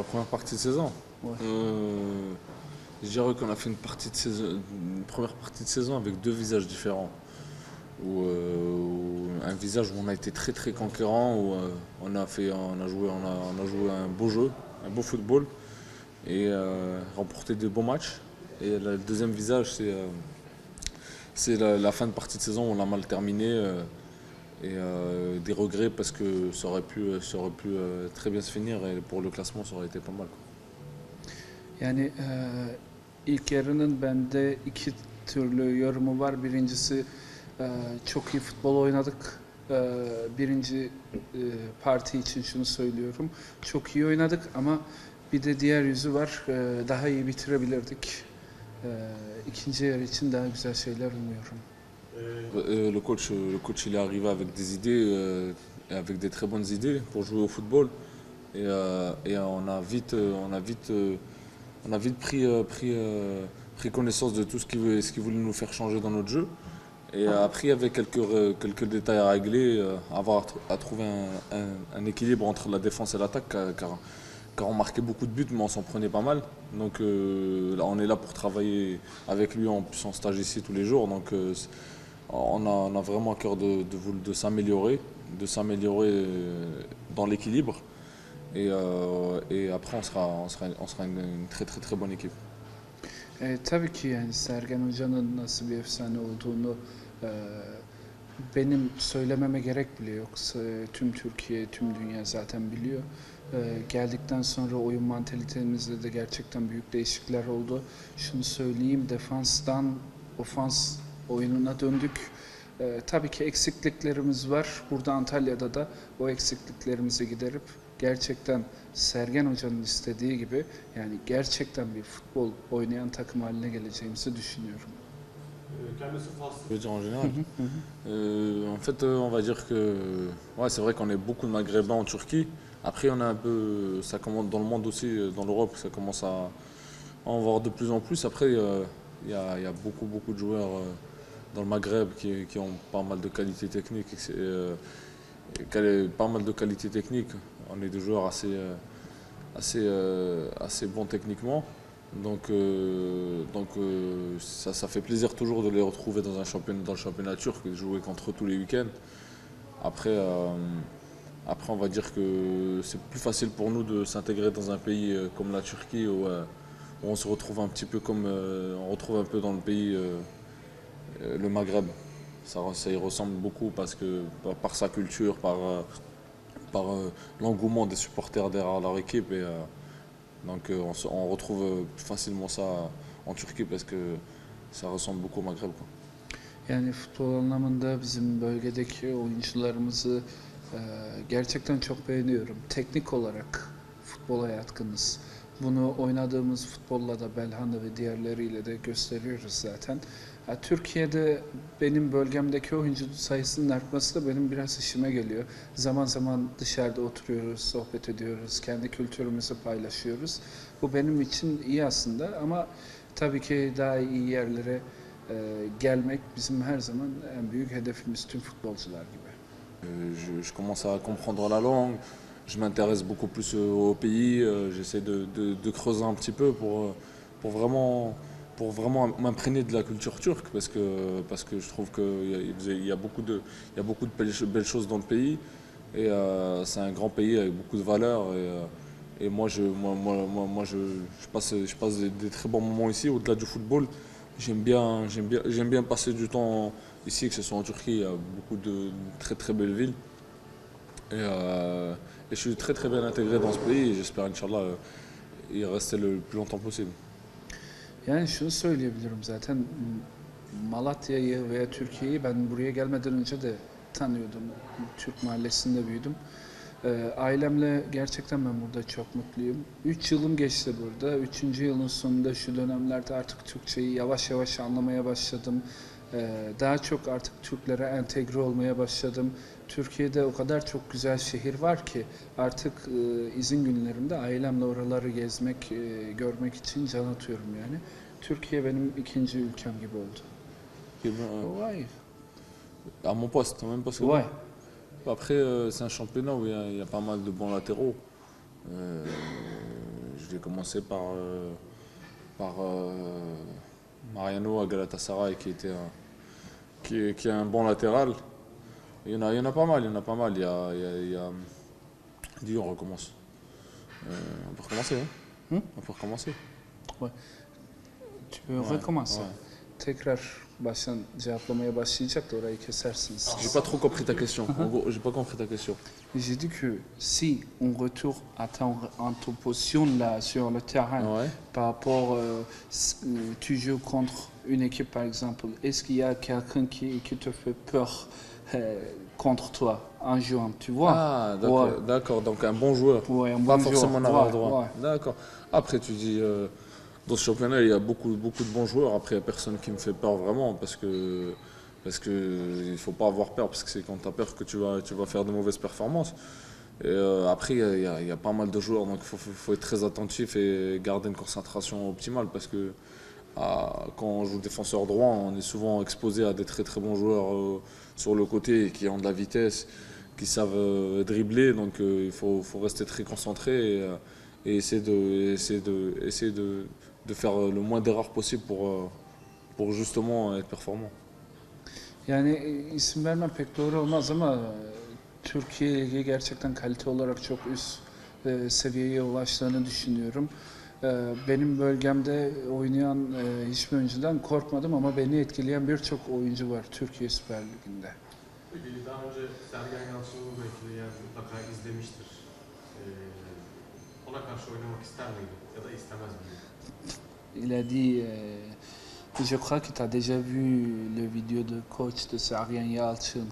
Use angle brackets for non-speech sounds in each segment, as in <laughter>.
La première partie de saison Ouais. Euh, Je dirais qu'on a fait une, partie de saison, une première partie de saison avec deux visages différents. Où, euh, un visage où on a été très très conquérant, où euh, on, a fait, on, a joué, on, a, on a joué un beau jeu, un beau football et remporté de beaux matchs. Et le deuxième visage, c'est c'est la, la fin de partie de saison où on a mal terminé. Euh, et euh, des regrets parce que ça aurait pu, ça aurait pu euh, très bien se finir et pour le classement ça aurait été pas mal. quoi. Yani e, ilk yarının bende iki türlü yorumu var. Birincisi e, çok iyi futbol oynadık. E, birinci e, parti için şunu söylüyorum. Çok iyi oynadık ama bir de diğer yüzü var. E, daha iyi bitirebilirdik. E, ikinci yarı için daha güzel şeyler umuyorum. Euh, le, coach, le coach il est arrivé avec des idées, euh, et avec des très bonnes idées pour jouer au football. Et, euh, on a vite, euh, on a vite, euh, on a vite pris, euh, pris, euh, pris connaissance de tout ce qu'il ce qu'il voulait nous faire changer dans notre jeu. Et après, il y avait quelques, quelques détails à régler, euh, avoir à trouver un, équilibre entre la défense et l'attaque, car, car, on marquait beaucoup de buts, mais on s'en prenait pas mal. Donc euh, là, on est là pour travailler avec lui en en stage ici tous les jours. Donc euh, on a, on a vraiment à cœur de, de, s'améliorer, de s'améliorer euh, dans l'équilibre. Et, euh, et après, on sera, on sera, on sera une, une très très très bonne équipe. E, tabii ki yani Sergen Hoca'nın nasıl bir efsane olduğunu e, benim söylememe gerek bile yok. S- Tüm Türkiye, tüm dünya zaten biliyor. E, geldikten sonra oyun mantalitemizde de gerçekten büyük değişiklikler oldu. Şunu söyleyeyim, defanstan ofans oyununa döndük. E, tabii ki eksikliklerimiz var. Burada Antalya'da da o eksikliklerimizi giderip gerçekten Sergen Hoca'nın istediği gibi yani gerçekten bir futbol oynayan takım haline geleceğimizi düşünüyorum. Dire en général. Euh, en fait, euh, on va dire que ouais, c'est vrai qu'on est beaucoup de Maghrébins en Turquie. Après, on a un peu, ça commence dans le monde aussi, euh, dans l'Europe, ça commence à, en voir de plus en plus. Après, euh, il y, a, y a beaucoup beaucoup de joueurs euh, dans le Maghreb qui, ont pas mal de qualités techniques, euh, pas mal de qualités techniques. On est des joueurs assez, euh, assez, euh, assez bons techniquement. Donc, donc ça, ça fait plaisir toujours de les retrouver dans, un championnat, dans le championnat turc, de jouer contre eux tous les week-ends. Après, après, on va dire que c'est plus facile pour nous de s'intégrer dans un pays comme la Turquie où, où on se retrouve un petit peu comme on retrouve un peu dans le pays le Maghreb. Ça, ça y ressemble beaucoup parce par, sa culture, par, euh, par euh, l'engouement des supporters derrière leur équipe et euh, donc euh, on, retrouve euh, facilement ça en Turquie parce que ça ressemble beaucoup au Maghreb. Yani futbol anlamında bizim bölgedeki oyuncularımızı e, gerçekten çok beğeniyorum. Teknik olarak. Bunu oynadığımız futbolla da Belhanda ve diğerleriyle de gösteriyoruz zaten. Türkiye'de benim bölgemdeki oyuncu sayısının artması da benim biraz işime geliyor. Zaman zaman dışarıda oturuyoruz, sohbet ediyoruz, kendi kültürümüzü paylaşıyoruz. Bu benim için iyi aslında ama tabii ki daha iyi yerlere e, gelmek bizim her zaman en büyük hedefimiz tüm futbolcular gibi. Euh, je, je commence à comprendre la langue, je m'intéresse beaucoup plus euh, au pays, euh, j'essaie de, creuser un petit peu pour, euh, pour vraiment, pour vraiment m'imprégner de la culture turque parce que, parce que je trouve qu'il y, a- beaucoup de, y a beaucoup de belles, choses dans le pays et c'est un grand pays avec beaucoup de valeurs et, et moi, je, moi, moi, moi, je, passe, je passe des, des très bons moments ici au-delà du football. J'aime bien, bien, j'aime bien passer du temps ici, que ce soit en Turquie, il y a beaucoup de très très belles villes. Et, euh, et je suis très très bien intégré dans ce pays et j'espère, Inch'Allah, euh, y rester le plus longtemps possible. Yani şunu söyleyebilirim zaten Malatya'yı veya Türkiye'yi ben buraya gelmeden önce de tanıyordum. Türk mahallesinde büyüdüm. Ee, ailemle gerçekten ben burada çok mutluyum. Üç yılım geçti burada. Üçüncü yılın sonunda şu dönemlerde artık Türkçeyi yavaş yavaş anlamaya başladım. Ee, daha çok artık Türklere entegre olmaya başladım. Türkiye'de o kadar çok güzel şehir var ki artık e, izin günlerimde ailemle oraları gezmek, e, görmek için can atıyorum yani. Türkiye benim ikinci ülkem gibi oldu. Vay. à mon poste, même parce que Vay. après, euh, c'est un championnat où il y, y a pas mal de bons latéraux. Euh, je vais commencer par, euh, par euh, Mariano à Galatasaray qui, était un, qui, est, qui est un bon latéral. Il y, en a, il y en a pas mal, il y en a pas mal. Il y a, il y a, il y a- Dis, on recommence. Euh, on peut recommencer, hein Hı? On peut recommencer. Tu peux Ouais, recommencer. ouais. Baştan cevaplamaya başlayacak da orayı kesersiniz. J'ai pas trop compris ta question. En gros, j'ai pas compris ta question. J'ai dit que si on retourne à ton, à ton position là sur le terrain, Ouais. par rapport, euh, s- euh, tu joues contre une équipe par exemple, est-ce qu'il y a quelqu'un qui, qui te fait peur euh, contre toi en jouant, tu vois? Ah, d'accord. Ouais. D'accord, donc un bon joueur. Ouais, un Pas bon forcément joueur. arrière Ouais, droit. ouais. D'accord. Après, tu dis, euh, dans ce championnat, il y a beaucoup, beaucoup de bons joueurs. Après, il n'y a personne qui me fait peur vraiment parce que parce que il faut pas avoir peur parce que c'est quand tu as peur que tu vas, tu vas faire de mauvaises performances. Et euh, après, il y a- pas mal de joueurs, donc il faut, être très attentif et garder une concentration optimale parce que quand on joue défenseur droit, on est souvent exposé à des très très bons joueurs euh, sur le côté qui ont de la vitesse, qui savent euh, dribbler. Donc il faut, faut rester très concentré et, et essayer, de, essayer, de, essayer de, de faire euh, le moins d'erreurs possible pour, euh, pour justement être performant. Yani e, isim vermem pek doğru olmaz ama e, Türkiye Ligi gerçekten kalite olarak çok üst e, seviyeye ulaştığını düşünüyorum. E, benim bölgemde oynayan e, hiçbir oyuncudan korkmadım ama beni etkileyen birçok oyuncu var Türkiye Süper Ligi'nde. Peki daha önce Sergen Yalçın'ı belki de yani mutlaka izlemiştir. Ee, ona karşı oynamak ister miydi ya da istemez miydi? Il a dit, euh, je crois que tu as déjà vu le vidéo de coach de Sergen Yalçın.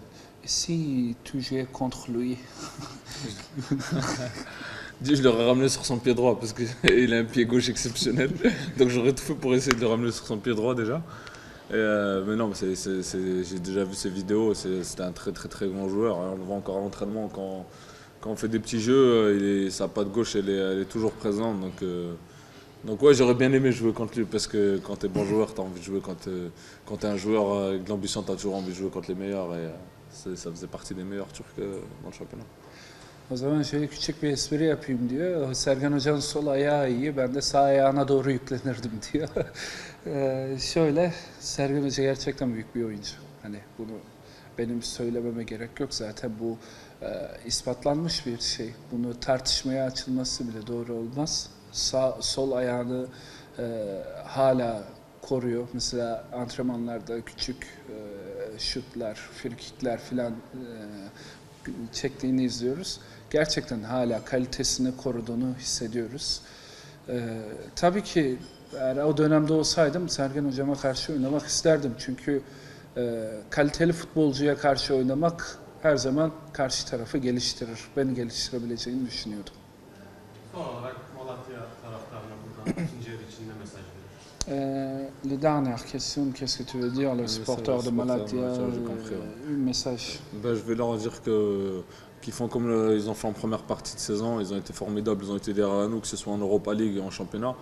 Si tu jouais contre lui, <laughs> Je l'aurais ramené sur son pied droit parce qu'il <laughs> a un pied gauche exceptionnel. <laughs> Donc j'aurais tout fait pour essayer de le ramener sur son pied droit déjà. Euh, mais non, j'ai déjà vu ses vidéos. c'est- un très très très grand joueur. On le voit encore à l'entraînement quand, quand on fait des petits jeux. euh, sa patte gauche, elle est, toujours présente. Donc, donc ouais, j'aurais bien aimé jouer contre lui parce que quand tu es bon joueur, tu as envie de jouer. Quand tu es un joueur euh, de l'ambition, tu as toujours envie de jouer contre les meilleurs. Et euh, ça faisait partie des meilleurs Turcs euh, dans le championnat. O zaman şöyle küçük bir espri yapayım diyor. Sergen Hoca'nın sol ayağı iyi, ben de sağ ayağına doğru yüklenirdim <laughs> diyor. Ee, şöyle, Sergen Hoca gerçekten büyük bir oyuncu. Hani bunu benim söylememe gerek yok zaten bu e, ispatlanmış bir şey. Bunu tartışmaya açılması bile doğru olmaz. Sağ, sol ayağını e, hala koruyor. Mesela antrenmanlarda küçük e, şutlar, frikikler filan e, çektiğini izliyoruz. Gerçekten hala kalitesini koruduğunu hissediyoruz. Ee, tabii ki eğer o dönemde olsaydım Sergen Hocam'a karşı oynamak isterdim. Çünkü e, kaliteli futbolcuya karşı oynamak her zaman karşı tarafı geliştirir. Beni geliştirebileceğini düşünüyordum. Son olarak Euh, les dernières questions, qu'est-ce que tu veux dire, supporters va, de j'ai euh, un message Ben, je vais leur dire que qu'ils font comme le- ils ont fait en première partie de saison. Ils ont été formidables, ils ont été derrière nous, que ce soit en Europa League et en championnat.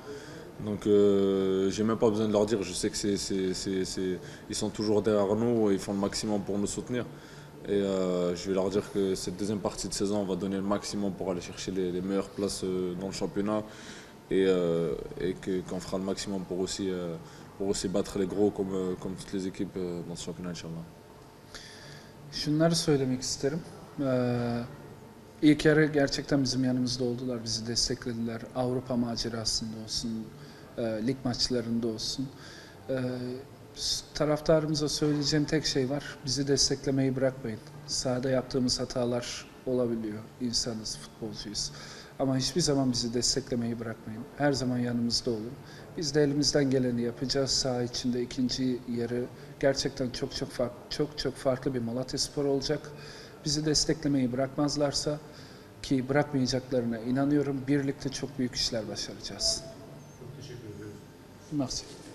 Donc euh, j'ai même pas besoin de leur dire. Je sais que c'est, c'est- c'est- c'est- ils sont toujours derrière nous et ils font le maximum pour nous soutenir. Et euh, je vais leur dire que cette deuxième partie de saison, on va donner le maximum pour aller chercher les, les meilleures places dans le championnat et, euh, et qu'on fera le maximum pour aussi, euh, pour aussi battre les gros comme, euh, comme toutes les équipes euh, dans ce championnat, Inch'Allah. Şunları söylemek isterim. Ee, ilk yarı gerçekten bizim yanımızda oldular, bizi desteklediler. Avrupa macerasında olsun, e, lig maçlarında olsun. S- taraftarımıza söyleyeceğim tek şey var, bizi desteklemeyi bırakmayın. Sahada yaptığımız hatalar olabiliyor, insanız, futbolcuyuz. Ama hiçbir zaman bizi desteklemeyi bırakmayın. Her zaman yanımızda olun. Biz de elimizden geleni yapacağız. Saha içinde ikinci yarı gerçekten çok çok farklı, çok çok farklı bir Malatya Spor olacak. Bizi desteklemeyi bırakmazlarsa ki bırakmayacaklarına inanıyorum. Birlikte çok büyük işler başaracağız. Çok teşekkür ediyoruz. Merci.